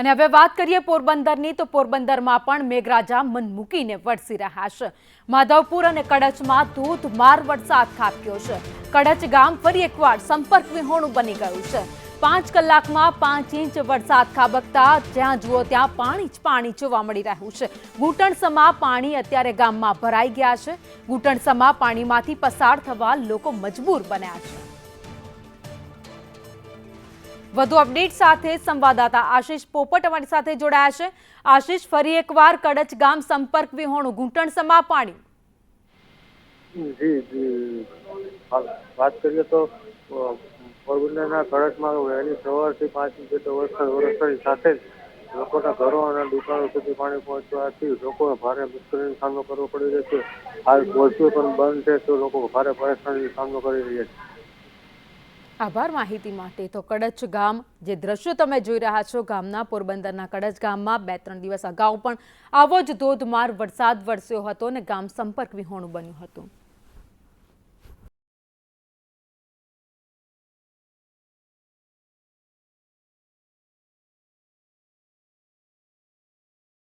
અને હવે વાત કરીએ પોરબંદરની, તો પોરબંદરમાં પણ મેઘરાજા મન મૂકીને વરસી રહ્યા છે. માધવપુર અને કડચમાં ધોધમાર વરસાદ ખાબક્યો છે. કડચ ગામ ફરી એકવાર સંપર્ક વિહોણું બની ગયું છે. પાંચ કલાકમાં પાંચ ઇંચ વરસાદ ખાબકતા, જ્યાં જુઓ ત્યાં પાણી જ પાણી જોવા મળી રહ્યું છે. ઘૂંટણસમા પાણી અત્યારે ગામમાં ભરાઈ ગયા છે. ઘૂંટણસમા પાણીમાંથી પસાર થવા લોકો મજબૂર બન્યા છે. વધુ અપડેટ સાથે સંવાદદાતા આશીષ પોપટ અમારી સાથે જોડાયા છે. આશીષ, ફરી એકવાર કડચ ગામ સંપર્ક વિહોણું ઘૂંટણસમા પાણી જી જી. વાત- કરીએ તો પોરબંદરના કડચમાં વહેલી સવારથી પાંચ ઇંચ જેટલો વરસાદ વરસવાની સાથે જ લોકોના ઘરો અને દુકાનો સુધી પાણી પહોંચવાથી લોકોને ભારે મુશ્કેલીનો સામનો કરવો પડી રહ્યો છે. હાલ કોર્ફ્યુ પણ બંધ છે, તો લોકો ભારે પરેશાનીનો સામનો કરી રહ્યા છે. આભાર માહિતી માટે. તો કડચ ગામ, જે દ્રશ્યો તમે જોઈ રહ્યા છો, ગામના પોરબંદરના કડચ ગામમાં બે ત્રણ દિવસ અગાઉ પણ આવો જ ધોધમાર વરસાદ વરસ્યો હતો અને ગામ સંપર્ક વિહોણું બન્યું હતું.